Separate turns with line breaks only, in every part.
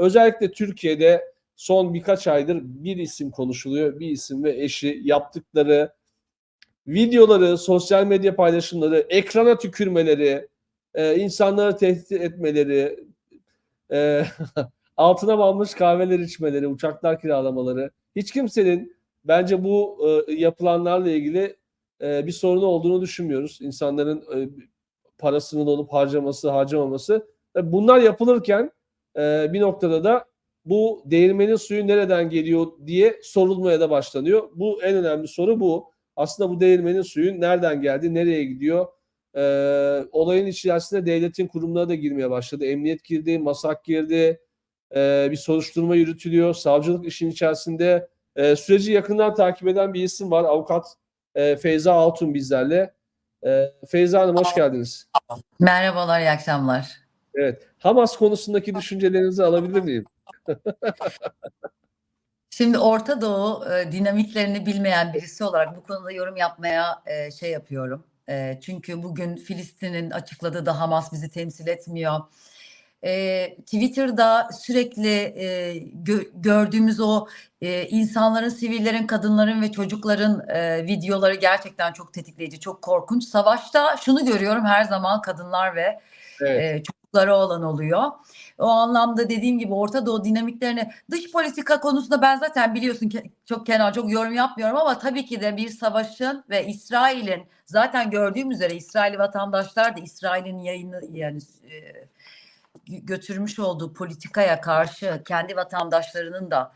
Özellikle Türkiye'de son birkaç aydır bir isim konuşuluyor. Bir isim ve eşi yaptıkları videoları, sosyal medya paylaşımları, ekrana tükürmeleri, e, insanları tehdit etmeleri, e, altına banmış kahveler içmeleri, uçaklar kiralamaları. Hiç kimsenin bence bu e, yapılanlarla ilgili e, bir sorunu olduğunu düşünmüyoruz. İnsanların e, parasının olup harcaması, harcamaması. E, Bunlar yapılırken e, bir noktada da bu değirmenin suyu nereden geliyor diye sorulmaya da başlanıyor. Bu en önemli soru bu. Aslında bu değirmenin suyu nereden geldi, nereye gidiyor? E, olayın içerisinde devletin kurumları da girmeye başladı. Emniyet girdi, MASAK girdi, e, bir soruşturma yürütülüyor. Savcılık işin içerisinde. E, süreci yakından takip eden bir isim var. Avukat e, Feyza Altun bizlerle. E, Feyza Hanım hoş geldiniz.
Merhabalar, iyi akşamlar.
Evet. Hamas konusundaki düşüncelerinizi alabilir miyim?
Şimdi Orta Doğu e, dinamiklerini bilmeyen birisi olarak bu konuda yorum yapmaya e, şey yapıyorum. E, çünkü bugün Filistin'in açıkladığı da Hamas bizi temsil etmiyor. E, Twitter'da sürekli e, gö- gördüğümüz o e, insanların, sivillerin, kadınların ve çocukların e, videoları gerçekten çok tetikleyici, çok korkunç. Savaşta şunu görüyorum her zaman kadınlar ve
Evet.
e, çocukları olan oluyor. O anlamda dediğim gibi Orta Doğu dinamiklerini dış politika konusunda ben zaten biliyorsun ki çok Kenan çok yorum yapmıyorum ama tabii ki de bir savaşın ve İsrail'in zaten gördüğüm üzere İsrail vatandaşlar da İsrail'in yayını yani e, götürmüş olduğu politikaya karşı kendi vatandaşlarının da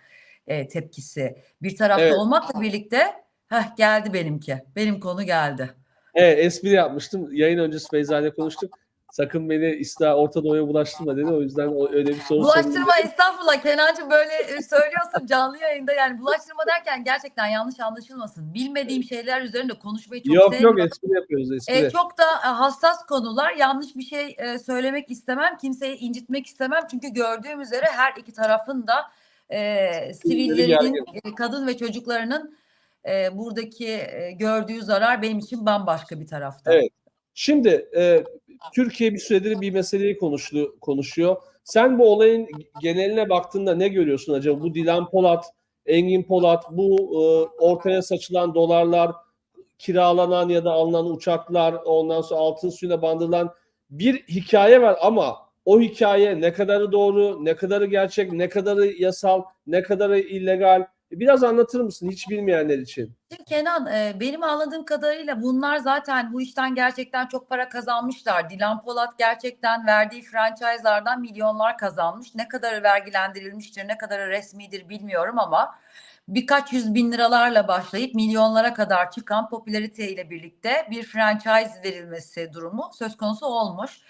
e, tepkisi bir tarafta
Evet.
olmakla birlikte heh, geldi benimki. Benim konu geldi.
Evet, espri yapmıştım. Yayın öncesi Feyza ile konuştuk. Sakın beni İsra Orta Doğu'ya bulaştırma dedi. O yüzden öyle bir soru.
Bulaştırma estağfurullah Kenancığım böyle söylüyorsun canlı yayında yani bulaştırma derken gerçekten yanlış anlaşılmasın. Bilmediğim şeyler üzerinde konuşmayı çok
Yok yok
sevmiyorum.
espri yapıyoruz espri.
E, çok da e, hassas konular yanlış bir şey e, söylemek istemem kimseyi incitmek istemem çünkü gördüğüm üzere her iki tarafın da e, sivillerinin e, kadın ve çocuklarının e, buradaki e, gördüğü zarar benim için bambaşka bir tarafta.
Evet. Şimdi e, Türkiye bir süredir bir meseleyi konuştu, konuşuyor. Sen bu olayın geneline baktığında ne görüyorsun acaba? Bu Dilan Polat, Engin Polat, bu e, ortaya saçılan dolarlar, kiralanan ya da alınan uçaklar, ondan sonra altın suyuna bandırılan bir hikaye var ama o hikaye ne kadarı doğru, ne kadarı gerçek, ne kadarı yasal, ne kadarı illegal? Biraz anlatır mısın hiç bilmeyenler için?
Kenan e, benim anladığım kadarıyla bunlar zaten bu işten gerçekten çok para kazanmışlar. Dilan Polat gerçekten verdiği franchise'lardan milyonlar kazanmış. Ne kadarı vergilendirilmiştir, ne kadarı resmidir bilmiyorum ama birkaç yüz bin liralarla başlayıp milyonlara kadar çıkan popülariteyle birlikte bir franchise verilmesi durumu söz konusu olmuş.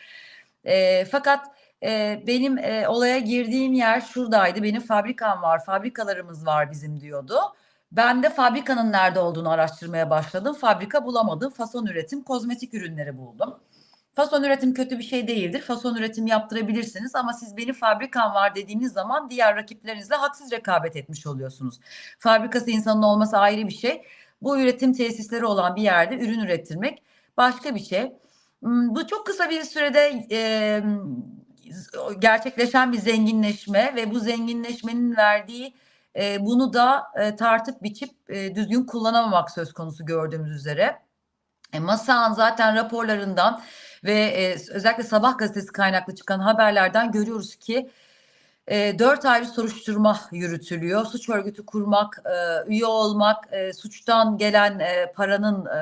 E, fakat e, benim e, olaya girdiğim yer şuradaydı. Benim fabrikam var, fabrikalarımız var bizim diyordu. Ben de fabrikanın nerede olduğunu araştırmaya başladım. Fabrika bulamadım. Fason üretim, kozmetik ürünleri buldum. Fason üretim kötü bir şey değildir. Fason üretim yaptırabilirsiniz ama siz benim fabrikam var dediğiniz zaman diğer rakiplerinizle haksız rekabet etmiş oluyorsunuz. Fabrikası insanın olması ayrı bir şey. Bu üretim tesisleri olan bir yerde ürün ürettirmek başka bir şey. Bu çok kısa bir sürede e, gerçekleşen bir zenginleşme ve bu zenginleşmenin verdiği e, bunu da e, tartıp biçip e, düzgün kullanamamak söz konusu gördüğümüz üzere. E, Masan zaten raporlarından ve e, özellikle Sabah gazetesi kaynaklı çıkan haberlerden görüyoruz ki e, 4 ayrı soruşturma yürütülüyor. Suç örgütü kurmak, e, üye olmak, e, suçtan gelen e, paranın e,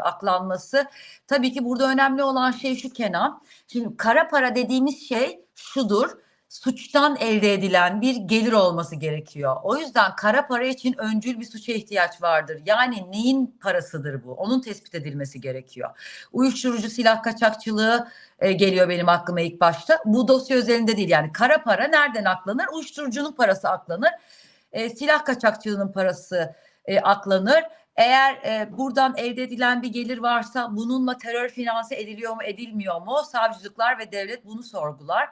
aklanması. Tabii ki burada önemli olan şey şu Kenan. Şimdi kara para dediğimiz şey şudur suçtan elde edilen bir gelir olması gerekiyor. O yüzden kara para için öncül bir suça ihtiyaç vardır. Yani neyin parasıdır bu? Onun tespit edilmesi gerekiyor. Uyuşturucu silah kaçakçılığı e, geliyor benim aklıma ilk başta. Bu dosya özelinde değil yani kara para nereden aklanır? Uyuşturucunun parası aklanır. E, silah kaçakçılığının parası e, aklanır. Eğer e, buradan elde edilen bir gelir varsa bununla terör finanse ediliyor mu edilmiyor mu? Savcılıklar ve devlet bunu sorgular.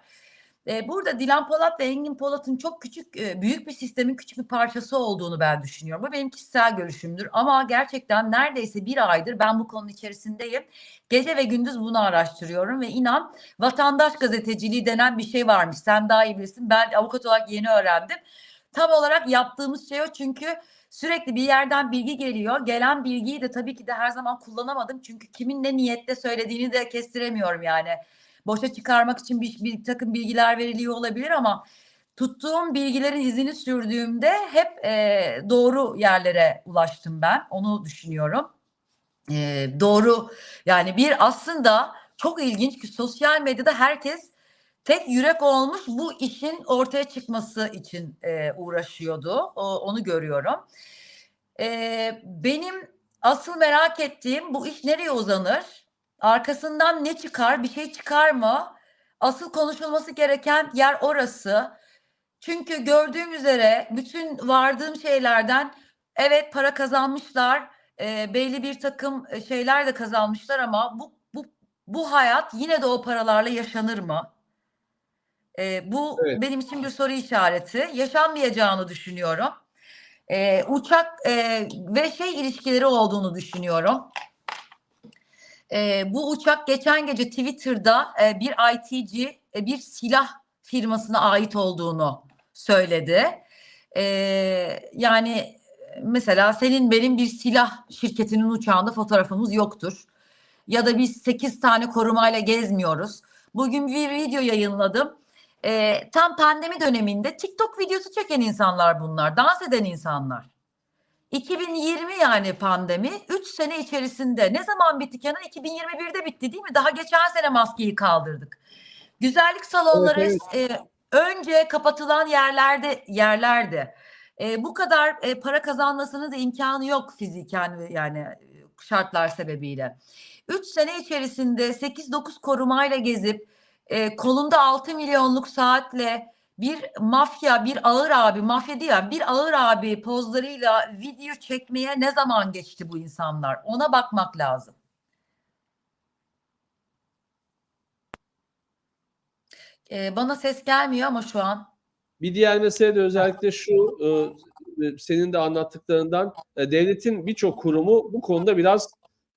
E, burada Dilan Polat ve Engin Polat'ın çok küçük, e, büyük bir sistemin küçük bir parçası olduğunu ben düşünüyorum. Bu benim kişisel görüşümdür. Ama gerçekten neredeyse bir aydır ben bu konunun içerisindeyim. Gece ve gündüz bunu araştırıyorum ve inan vatandaş gazeteciliği denen bir şey varmış. Sen daha iyi bilirsin. Ben avukat olarak yeni öğrendim. Tam olarak yaptığımız şey o çünkü sürekli bir yerden bilgi geliyor. Gelen bilgiyi de tabii ki de her zaman kullanamadım. Çünkü kimin ne niyetle söylediğini de kestiremiyorum yani. Boşa çıkarmak için bir, bir takım bilgiler veriliyor olabilir ama tuttuğum bilgilerin izini sürdüğümde hep e, doğru yerlere ulaştım ben. Onu düşünüyorum. E, doğru yani bir aslında çok ilginç ki sosyal medyada herkes tek yürek olmuş bu işin ortaya çıkması için e, uğraşıyordu. O, onu görüyorum. E, benim asıl merak ettiğim bu iş nereye uzanır? Arkasından ne çıkar? Bir şey çıkar mı? Asıl konuşulması gereken yer orası. Çünkü gördüğüm üzere bütün vardığım şeylerden evet para kazanmışlar, e, belli bir takım e, şeyler de kazanmışlar ama bu bu bu hayat yine de o paralarla yaşanır mı? E, bu
Evet.
benim için bir soru işareti. Yaşanmayacağını düşünüyorum. E, uçak e, ve şey ilişkileri olduğunu düşünüyorum. E, bu uçak geçen gece Twitter'da e, bir ITC e, bir silah firmasına ait olduğunu söyledi. E, yani mesela senin benim bir silah şirketinin uçağında fotoğrafımız yoktur. Ya da biz 8 tane korumayla gezmiyoruz. Bugün bir video yayınladım. E, tam pandemi döneminde TikTok videosu çeken insanlar bunlar. Dans eden insanlar. 2020 yani pandemi 3 sene içerisinde ne zaman bitti Kenan? 2021'de bitti değil mi? Daha geçen sene maskeyi kaldırdık. Güzellik salonları
Evet,
e, önce kapatılan yerlerde yerlerde. E, bu kadar e, para kazanmasının da imkanı yok fiziken yani e, şartlar sebebiyle. 3 sene içerisinde 8-9 korumayla gezip e, kolunda 6 milyonluk saatle bir mafya, bir ağır abi, mafya değil ya, bir ağır abi pozlarıyla video çekmeye ne zaman geçti bu insanlar? Ona bakmak lazım. Ee, bana ses gelmiyor ama şu an.
Bir diğer mesele de özellikle şu e, senin de anlattıklarından e, devletin birçok kurumu bu konuda biraz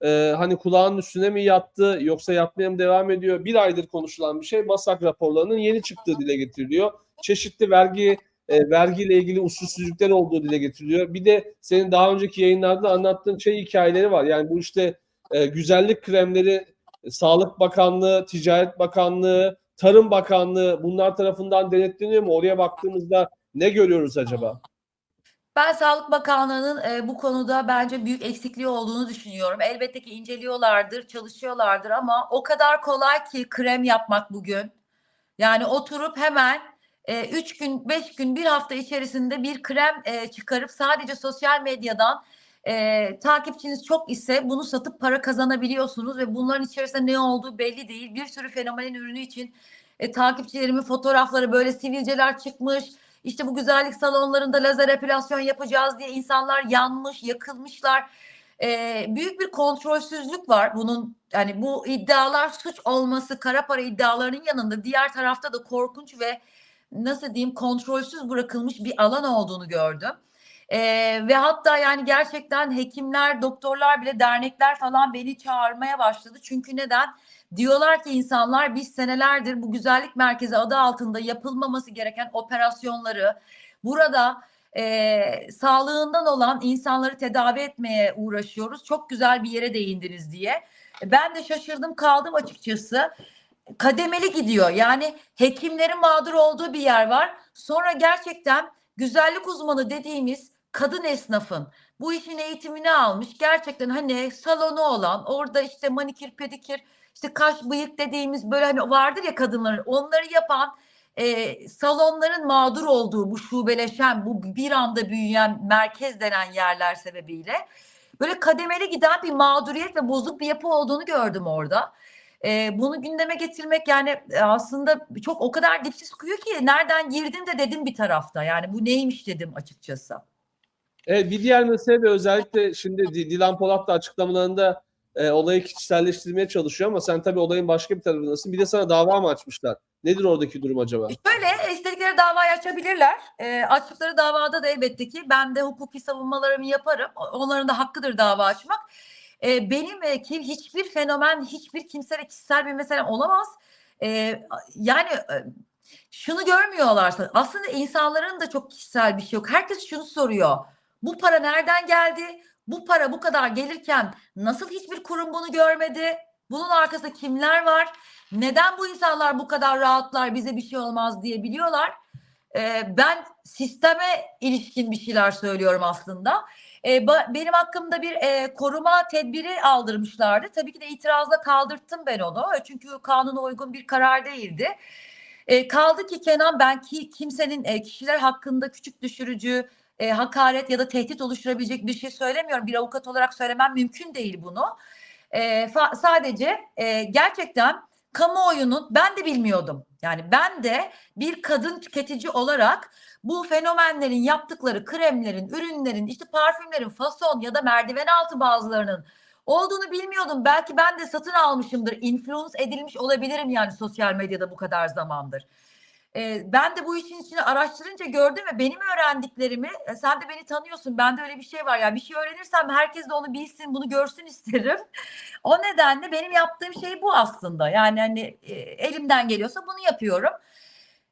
e, hani kulağının üstüne mi yattı yoksa yatmaya mı devam ediyor? Bir aydır konuşulan bir şey MASAK raporlarının yeni çıktığı dile getiriliyor. Çeşitli vergi e, vergiyle ilgili usulsüzlükler olduğu dile getiriliyor. Bir de senin daha önceki yayınlarda anlattığın şey hikayeleri var. Yani bu işte e, güzellik kremleri e, Sağlık Bakanlığı, Ticaret Bakanlığı, Tarım Bakanlığı bunlar tarafından denetleniyor mu? Oraya baktığımızda ne görüyoruz acaba?
Ben Sağlık Bakanlığı'nın e, bu konuda bence büyük eksikliği olduğunu düşünüyorum. Elbette ki inceliyorlardır, çalışıyorlardır ama o kadar kolay ki krem yapmak bugün. Yani oturup hemen 3 gün, 5 gün, bir hafta içerisinde bir krem e, çıkarıp sadece sosyal medyadan e, takipçiniz çok ise bunu satıp para kazanabiliyorsunuz ve bunların içerisinde ne olduğu belli değil. Bir sürü fenomenin ürünü için e, takipçilerimin fotoğrafları böyle sivilceler çıkmış. İşte bu güzellik salonlarında lazer epilasyon yapacağız diye insanlar yanmış, yakılmışlar. E, büyük bir kontrolsüzlük var bunun yani bu iddialar suç olması kara para iddialarının yanında diğer tarafta da korkunç ve nasıl diyeyim kontrolsüz bırakılmış bir alan olduğunu gördüm. Ee, ve hatta yani gerçekten hekimler, doktorlar bile dernekler falan beni çağırmaya başladı. Çünkü neden? Diyorlar ki insanlar biz senelerdir bu güzellik merkezi adı altında yapılmaması gereken operasyonları burada e, sağlığından olan insanları tedavi etmeye uğraşıyoruz. Çok güzel bir yere değindiniz diye. Ben de şaşırdım kaldım açıkçası kademeli gidiyor. Yani hekimlerin mağdur olduğu bir yer var. Sonra gerçekten güzellik uzmanı dediğimiz kadın esnafın bu işin eğitimini almış. Gerçekten hani salonu olan orada işte manikür pedikür işte kaş bıyık dediğimiz böyle hani vardır ya kadınların onları yapan e, salonların mağdur olduğu bu şubeleşen bu bir anda büyüyen merkez denen yerler sebebiyle böyle kademeli giden bir mağduriyet ve bozuk bir yapı olduğunu gördüm orada. E, bunu gündeme getirmek yani aslında çok o kadar dipsiz kuyu ki nereden girdim de dedim bir tarafta. Yani bu neymiş dedim açıkçası.
Evet, bir diğer mesele de özellikle şimdi Dilan Polat da açıklamalarında e, olayı kişiselleştirmeye çalışıyor ama sen tabii olayın başka bir tarafındasın. Bir de sana dava mı açmışlar? Nedir oradaki durum acaba?
Şöyle istedikleri davayı açabilirler. E, açtıkları davada da elbette ki ben de hukuki savunmalarımı yaparım. Onların da hakkıdır dava açmak. E, benim e, kim hiçbir fenomen, hiçbir kimseyle kişisel bir meselem olamaz. E, yani e, şunu görmüyorlarsa aslında insanların da çok kişisel bir şey yok. Herkes şunu soruyor. Bu para nereden geldi? Bu para bu kadar gelirken nasıl hiçbir kurum bunu görmedi? Bunun arkasında kimler var? Neden bu insanlar bu kadar rahatlar bize bir şey olmaz diyebiliyorlar? Ee, ben sisteme ilişkin bir şeyler söylüyorum aslında. Ee, ba- benim hakkımda bir e, koruma tedbiri aldırmışlardı. Tabii ki de itirazla kaldırttım ben onu. Çünkü kanuna uygun bir karar değildi. E, kaldı ki Kenan ben ki kimsenin e, kişiler hakkında küçük düşürücü, e, hakaret ya da tehdit oluşturabilecek bir şey söylemiyorum. Bir avukat olarak söylemem mümkün değil bunu. E, sadece e, gerçekten kamuoyunun ben de bilmiyordum. Yani ben de bir kadın tüketici olarak bu fenomenlerin yaptıkları kremlerin, ürünlerin, işte parfümlerin fason ya da merdiven altı bazılarının olduğunu bilmiyordum. Belki ben de satın almışımdır. Influence edilmiş olabilirim yani sosyal medyada bu kadar zamandır. Ee, ben de bu işin içine araştırınca gördüm ve benim öğrendiklerimi e, sen de beni tanıyorsun. Bende öyle bir şey var ya. Bir şey öğrenirsem herkes de onu bilsin, bunu görsün isterim. O nedenle benim yaptığım şey bu aslında. Yani hani e, elimden geliyorsa bunu yapıyorum.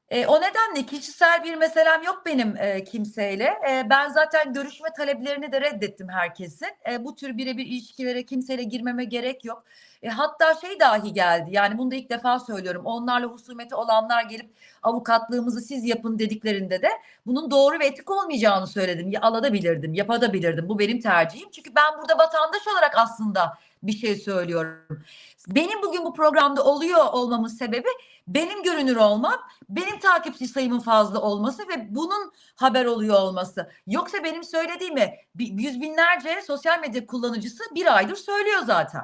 E, o nedenle kişisel bir meselem yok benim e, kimseyle. E, ben zaten görüşme taleplerini de reddettim herkesin. E, bu tür birebir ilişkilere kimseyle girmeme gerek yok. E, hatta şey dahi geldi. Yani bunu da ilk defa söylüyorum. Onlarla husumeti olanlar gelip avukatlığımızı siz yapın dediklerinde de bunun doğru ve etik olmayacağını söyledim. Ya alabilirdim, yapabilirdim. Bu benim tercihim. Çünkü ben burada vatandaş olarak aslında bir şey söylüyorum. Benim bugün bu programda oluyor olmamın sebebi benim görünür olmam, benim takipçi sayımın fazla olması ve bunun haber oluyor olması. Yoksa benim söylediğimi yüz binlerce sosyal medya kullanıcısı bir aydır söylüyor zaten.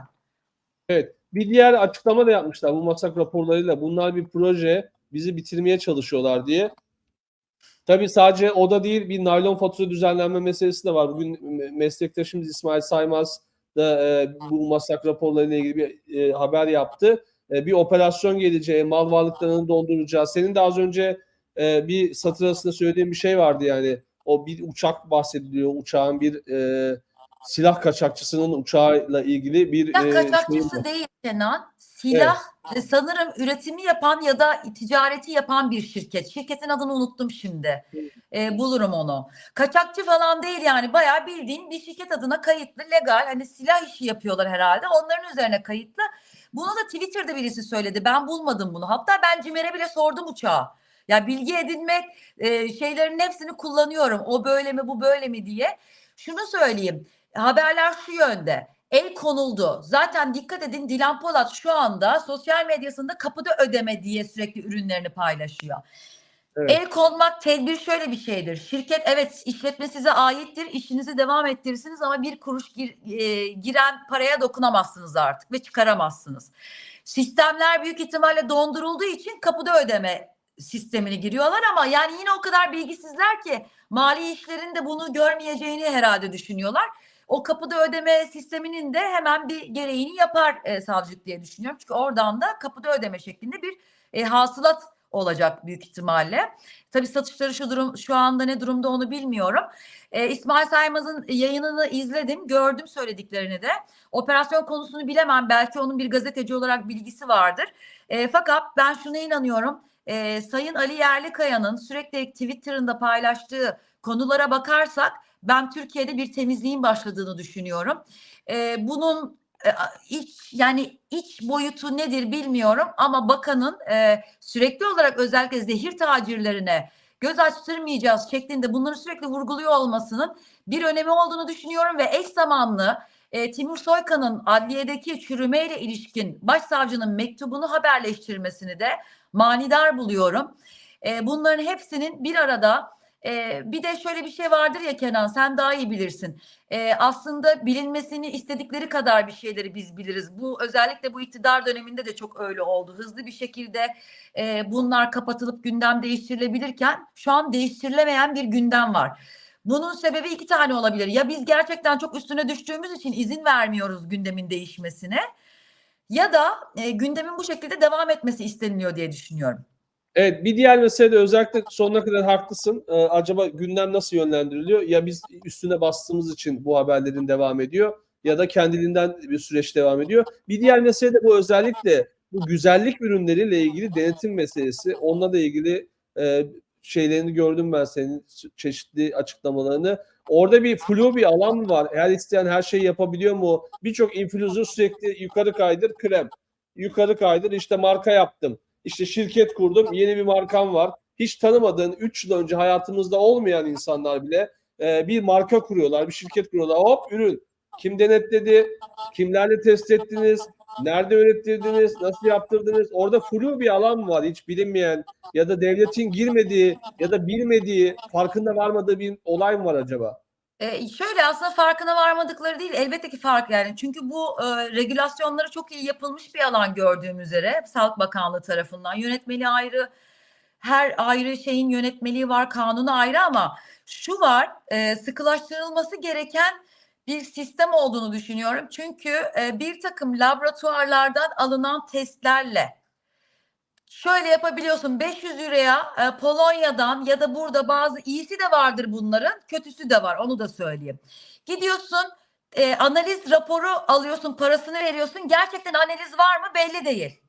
Evet. Bir diğer açıklama da yapmışlar bu masak raporlarıyla. Bunlar bir proje, bizi bitirmeye çalışıyorlar diye. Tabii sadece o da değil, bir naylon fatura düzenlenme meselesi de var. Bugün me- meslektaşımız İsmail Saymaz da e, bu masak raporlarıyla ilgili bir e, haber yaptı. E, bir operasyon geleceği, mal varlıklarını donduracağız. Senin de az önce e, bir satır arasında söylediğin bir şey vardı yani. O bir uçak bahsediliyor. Uçağın bir e, silah kaçakçısının uçağıyla ilgili bir
Silah
e,
kaçakçısı
şeyin-
değil Kenan. Silah e, sanırım üretimi yapan ya da ticareti yapan bir şirket. Şirketin adını unuttum şimdi. E, bulurum onu. Kaçakçı falan değil yani bayağı bildiğin bir şirket adına kayıtlı, legal. Hani silah işi yapıyorlar herhalde. Onların üzerine kayıtlı. Bunu da Twitter'da birisi söyledi. Ben bulmadım bunu. Hatta ben Cimer'e bile sordum uçağa. Ya bilgi edinmek e, şeylerin hepsini kullanıyorum. O böyle mi bu böyle mi diye. Şunu söyleyeyim. Haberler şu yönde. El konuldu. Zaten dikkat edin Dilan Polat şu anda sosyal medyasında kapıda ödeme diye sürekli ürünlerini paylaşıyor.
Evet.
El konmak tedbir şöyle bir şeydir. Şirket evet işletme size aittir. işinizi devam ettirirsiniz ama bir kuruş gir- e, giren paraya dokunamazsınız artık ve çıkaramazsınız. Sistemler büyük ihtimalle dondurulduğu için kapıda ödeme sistemini giriyorlar ama yani yine o kadar bilgisizler ki mali işlerin de bunu görmeyeceğini herhalde düşünüyorlar. O kapıda ödeme sisteminin de hemen bir gereğini yapar e, savcılık diye düşünüyorum. Çünkü oradan da kapıda ödeme şeklinde bir e, hasılat olacak büyük ihtimalle. Tabii satışları şu durum şu anda ne durumda onu bilmiyorum. E, İsmail Saymaz'ın yayınını izledim, gördüm söylediklerini de. Operasyon konusunu bilemem. Belki onun bir gazeteci olarak bilgisi vardır. E, fakat ben şuna inanıyorum. E, Sayın Ali Yerlikaya'nın sürekli Twitter'ında paylaştığı konulara bakarsak ben Türkiye'de bir temizliğin başladığını düşünüyorum. E, bunun iç yani iç boyutu nedir bilmiyorum ama bakanın e, sürekli olarak özellikle zehir tacirlerine göz açtırmayacağız şeklinde bunları sürekli vurguluyor olmasının bir önemi olduğunu düşünüyorum ve eş zamanlı e, Timur Soykan'ın adliyedeki çürümeyle ilişkin başsavcının mektubunu haberleştirmesini de manidar buluyorum. E, bunların hepsinin bir arada e, bir de şöyle bir şey vardır ya Kenan sen daha iyi bilirsin. E, aslında bilinmesini istedikleri kadar bir şeyleri biz biliriz. Bu özellikle bu iktidar döneminde de çok öyle oldu. Hızlı bir şekilde e, bunlar kapatılıp gündem değiştirilebilirken şu an değiştirilemeyen bir gündem var. Bunun sebebi iki tane olabilir. Ya biz gerçekten çok üstüne düştüğümüz için izin vermiyoruz gündemin değişmesine ya da e, gündemin bu şekilde devam etmesi isteniliyor diye düşünüyorum.
Evet bir diğer mesele de özellikle sonuna kadar haklısın. Ee, acaba gündem nasıl yönlendiriliyor? Ya biz üstüne bastığımız için bu haberlerin devam ediyor ya da kendiliğinden bir süreç devam ediyor. Bir diğer mesele de bu özellikle bu güzellik ürünleriyle ilgili denetim meselesi. Onunla da ilgili e, şeylerini gördüm ben senin çeşitli açıklamalarını. Orada bir flu bir alan mı var? Her isteyen her şeyi yapabiliyor mu? Birçok influencer sürekli yukarı kaydır krem. Yukarı kaydır işte marka yaptım. İşte şirket kurdum, yeni bir markam var. Hiç tanımadığın, 3 yıl önce hayatımızda olmayan insanlar bile e, bir marka kuruyorlar, bir şirket kuruyorlar. Hop ürün. Kim denetledi? Kimlerle test ettiniz? Nerede ürettirdiniz? Nasıl yaptırdınız? Orada flu bir alan mı var? Hiç bilinmeyen ya da devletin girmediği ya da bilmediği, farkında varmadığı bir olay mı var acaba?
Ee, şöyle aslında farkına varmadıkları değil elbette ki fark yani. Çünkü bu e, regülasyonları çok iyi yapılmış bir alan gördüğüm üzere Sağlık Bakanlığı tarafından. Yönetmeliği ayrı her ayrı şeyin yönetmeliği var kanunu ayrı ama şu var e, sıkılaştırılması gereken bir sistem olduğunu düşünüyorum. Çünkü e, bir takım laboratuvarlardan alınan testlerle şöyle yapabiliyorsun 500 euroya e, Polonya'dan ya da burada bazı iyisi de vardır bunların kötüsü de var onu da söyleyeyim. Gidiyorsun e, analiz raporu alıyorsun parasını veriyorsun gerçekten analiz var mı belli değil.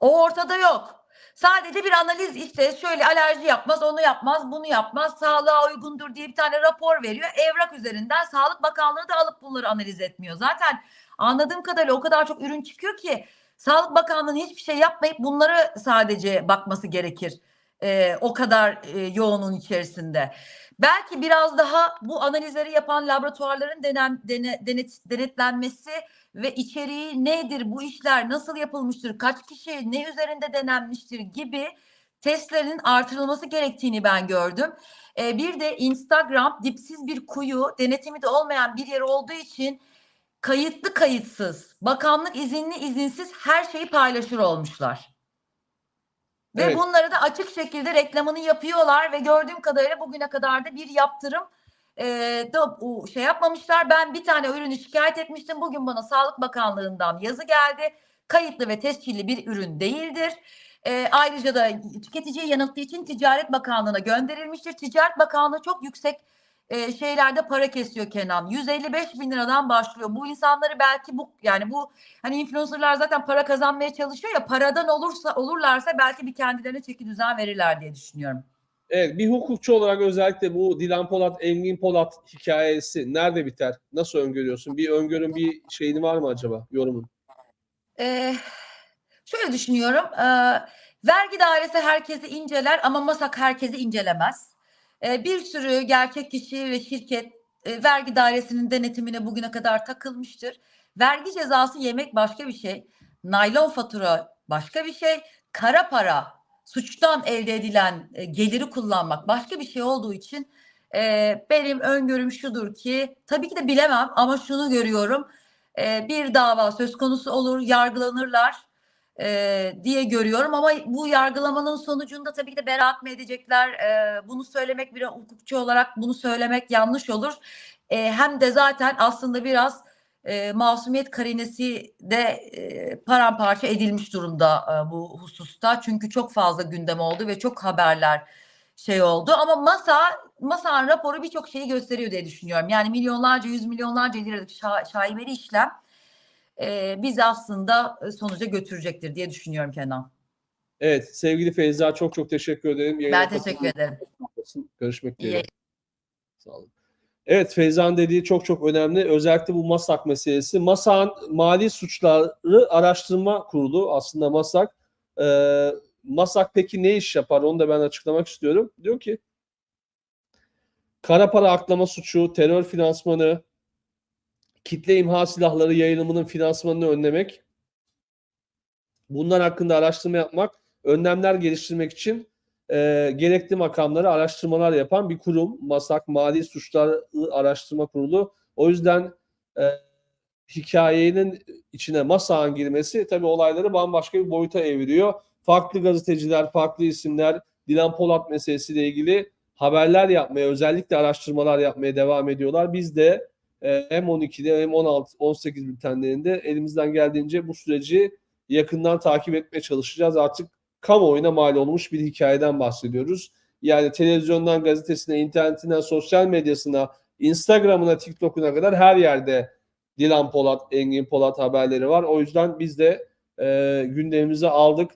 O ortada yok. Sadece bir analiz işte şöyle alerji yapmaz, onu yapmaz, bunu yapmaz, sağlığa uygundur diye bir tane rapor veriyor. Evrak üzerinden Sağlık Bakanlığı da alıp bunları analiz etmiyor. Zaten anladığım kadarıyla o kadar çok ürün çıkıyor ki Sağlık Bakanlığı'nın hiçbir şey yapmayıp bunları sadece bakması gerekir. Ee, o kadar e, yoğunun içerisinde. Belki biraz daha bu analizleri yapan laboratuvarların denen, dene, denet, denetlenmesi ve içeriği nedir, bu işler nasıl yapılmıştır, kaç kişi ne üzerinde denenmiştir gibi testlerin artırılması gerektiğini ben gördüm. Ee, bir de Instagram dipsiz bir kuyu, denetimi de olmayan bir yer olduğu için kayıtlı kayıtsız, bakanlık izinli izinsiz her şeyi paylaşır olmuşlar. Ve
Evet.
bunları da açık şekilde reklamını yapıyorlar ve gördüğüm kadarıyla bugüne kadar da bir yaptırım e, da bu şey yapmamışlar. Ben bir tane ürünü şikayet etmiştim. Bugün bana Sağlık Bakanlığı'ndan yazı geldi. Kayıtlı ve tescilli bir ürün değildir. E, ayrıca da tüketiciyi yanılttığı için Ticaret Bakanlığı'na gönderilmiştir. Ticaret Bakanlığı çok yüksek e, şeylerde para kesiyor Kenan. 155 bin liradan başlıyor. Bu insanları belki bu yani bu hani influencerlar zaten para kazanmaya çalışıyor ya paradan olursa olurlarsa belki bir kendilerine çeki düzen verirler diye düşünüyorum.
Evet bir hukukçu olarak özellikle bu Dilan Polat, Engin Polat hikayesi nerede biter? Nasıl öngörüyorsun? Bir öngörün bir şeyini var mı acaba yorumun?
Ee, şöyle düşünüyorum. Ee, vergi dairesi herkesi inceler ama MASAK herkesi incelemez. Ee, bir sürü gerçek kişi ve şirket e, vergi dairesinin denetimine bugüne kadar takılmıştır. Vergi cezası yemek başka bir şey. Naylon fatura başka bir şey. Kara para suçtan elde edilen e, geliri kullanmak başka bir şey olduğu için e, benim öngörüm şudur ki tabii ki de bilemem ama şunu görüyorum. E, bir dava söz konusu olur, yargılanırlar e, diye görüyorum ama bu yargılamanın sonucunda tabii ki de beraat mı edecekler? E, bunu söylemek bir hukukçu olarak bunu söylemek yanlış olur. E, hem de zaten aslında biraz e, masumiyet karinesi de e, paramparça edilmiş durumda e, bu hususta. Çünkü çok fazla gündem oldu ve çok haberler şey oldu. Ama masa masanın raporu birçok şeyi gösteriyor diye düşünüyorum. Yani milyonlarca, yüz milyonlarca liralık şa şaibeli işlem e, bizi aslında sonuca götürecektir diye düşünüyorum Kenan.
Evet sevgili Feyza çok çok teşekkür ederim. Yayına
Ben teşekkür ederim.
Görüşmek dileğiyle. Sağ olun. Evet Feyza'nın dediği çok çok önemli. Özellikle bu MASAK meselesi. MASAK'ın Mali Suçları Araştırma Kurulu aslında MASAK. Ee, MASAK peki ne iş yapar? Onu da ben açıklamak istiyorum. Diyor ki kara para aklama suçu, terör finansmanı, kitle imha silahları yayılımının finansmanını önlemek, bunlar hakkında araştırma yapmak, önlemler geliştirmek için e, gerekli makamları araştırmalar yapan bir kurum. MASAK Mali Suçları Araştırma Kurulu. O yüzden e, hikayenin içine MASAK'ın girmesi tabii olayları bambaşka bir boyuta eviriyor. Farklı gazeteciler, farklı isimler Dilan Polat meselesiyle ilgili haberler yapmaya, özellikle araştırmalar yapmaya devam ediyorlar. Biz de e, hem 12'de hem 16 18 bültenlerinde elimizden geldiğince bu süreci yakından takip etmeye çalışacağız. Artık kamuoyuna mal olmuş bir hikayeden bahsediyoruz. Yani televizyondan, gazetesine, internetinden, sosyal medyasına, Instagram'ına, TikTok'una kadar her yerde Dilan Polat, Engin Polat haberleri var. O yüzden biz de e, gündemimize aldık.